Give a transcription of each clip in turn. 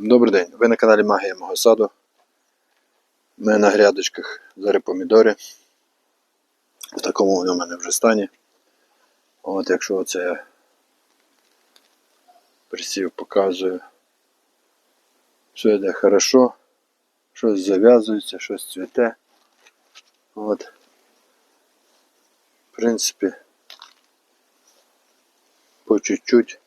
Добрий день, ви на каналі Магія мого саду. Ми на грядочках зараз помідори. В такому у мене вже стані. От якщо оце я присів, показую, все йде хорошо, щось зав'язується, щось цвіте. От. В принципі, по чуть-чуть.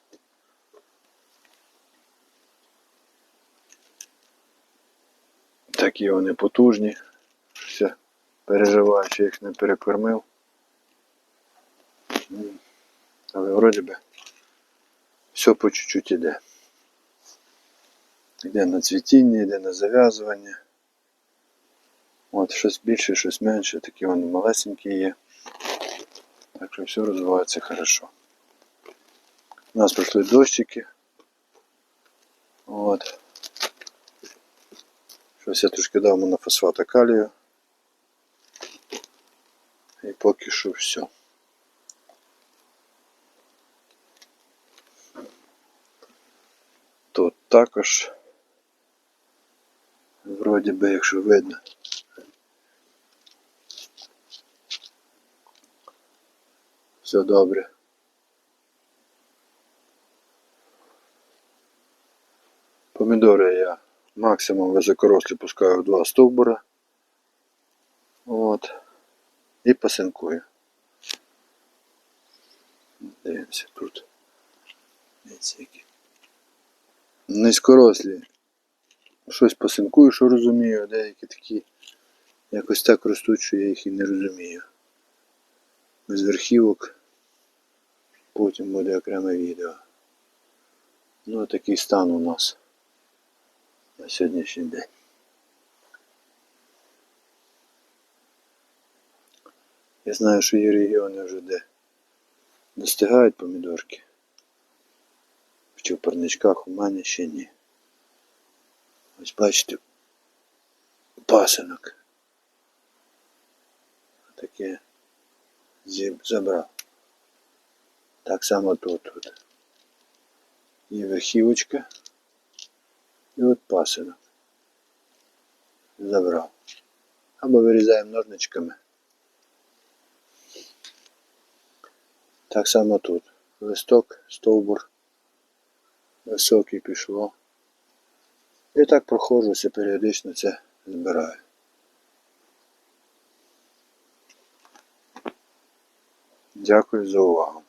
Такі вони потужні. Все, переживаю, що їх не перекормив. Але вроді би все по чуть-чуть іде. Йде на цвітіння, йде на зав'язування. От щось більше, щось менше, такі вони малесенькі є. Так що все розвивається хорошо. У нас пройшли дощики. От. Щось я трошки дав монофосфата калію. І поки що все. Тут також вроді би, якщо видно. Все добре. Помідори я максимум високорослі пускаю два стовбура. От. І пасинкую. Дивимося тут. Низькорослі. Щось пасинкую, що розумію, деякі такі якось так ростуть, що я їх і не розумію. Без верхівок. Потім буде окреме відео. Ну такий стан у нас на сьогоднішній день. Я знаю, що є регіони вже де достигають помідорки. В парничках у мене ще ні. Ось бачите, пасинок. Таке забрав. Так само тут. Є верхівочка. І от пасинок. Забрав. Або вирізаємо ножничками. Так само тут. Листок, стовбур. Високий пішло. І так проходжуся, періодично це збираю. Дякую за увагу.